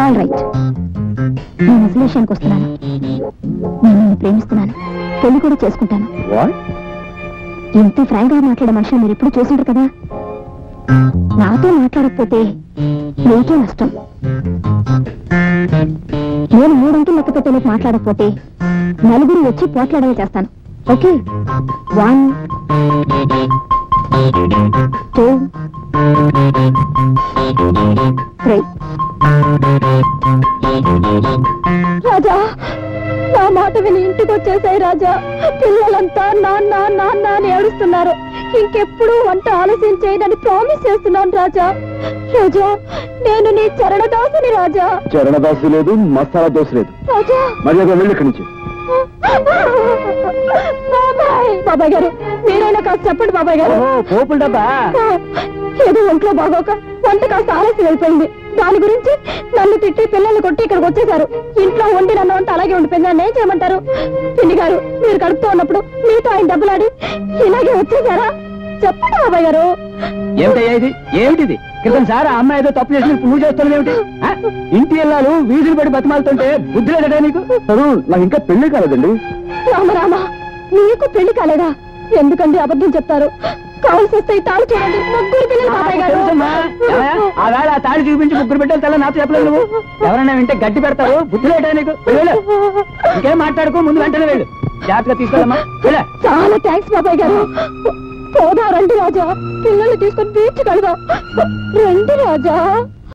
All కూడా చేసుకుంటాను. ఎంత ఫ్రాంక్గా మాట్లాడే మనుషులు మీరు ఎప్పుడు చూసింటారు కదా? నాతో మాట్లాడకపోతే నీకే నష్టం. నేను మూడంకి లేకపోతే పెట్టలేక మాట్లాడకపోతే నలుగురు వచ్చి పోట్లాడేలా చేస్తాను. Okay? One two three. Raja నా మాట విని ఇంటికి వచ్చేసాయి రాజా. పిల్లలంతా నాన్న నాన్న అని ఏడుస్తున్నారు. ఇంకెప్పుడు వంట ఆలస్యం చేయదని ప్రామిస్ చేస్తున్నాను రాజా. రాజా నేను నీ చరణదాసుని రాజా. చరణ దోశ లేదు మసాలా దోశ లేదు. రాజా. మరి వెళ్ళి ఇక్కడి నుంచి. బాబాయ్. గారు మీరైనా కాస్త చెప్పండి బాబాయ్ గారు. పోపుల డబ్బా? ఏదో ఒంట్లో బాగోక వంట కాస్త ఆలస్యం అయిపోయింది. దాని గురించి నన్ను తిట్టి పిల్లల్ని కొట్టి ఇక్కడికి వచ్చేసారు ఇంట్లో వండి నన్ను వంట అలాగే ఉండిపోయింది? నన్ను ఏం చేయమంటారు? పిండి గారు మీరు కడుపుతూ ఉన్నప్పుడు మీతో ఆయన డబ్బులాడి ఇలాగే వచ్చేసారా చెప్పండి బాబాయ్ గారు. ఏమిటయ్యా ఇది? ఏమిటిది? క్రితం సార్ ఆ అమ్మాయి ఏదో తప్పు చేసి నువ్వు చేస్తున్నావు ఏమిటి? ఇంటి వెళ్ళాలు వీధులు పడి బతిమాలుతుంటే బుద్ధి లేదట నీకు? నాకు ఇంకా పెళ్ళి కాలేదండి. రామ రామ మీకు పెళ్ళి కాలేదా? ఎందుకండి అబద్ధం చెప్తారు? కావాల్సి వస్తే చూడండి. ముగ్గురు పిల్లలు. ఏమయ్య? ఆ వేళ ఆ చూపించి ముగ్గురు బిడ్డలు తెల్ల నాతో చెప్పలేదు నువ్వు? ఎవరైనా వింటే గట్టి పెడతారు బుద్ధి లేట నీకు? ఇంకేం మాట్లాడుకో ముందు వెంటనే వెళ్ళు. జాగ్రత్తగా తీసుకెళ్ళమ్మా. వెళ్ళ. చాలా థ్యాంక్స్ బాబాయ్ గారు. పోదా రండి రాజా. పిల్లల్ని తీసుకొని బీచ్ కడదాం రండి రాజా.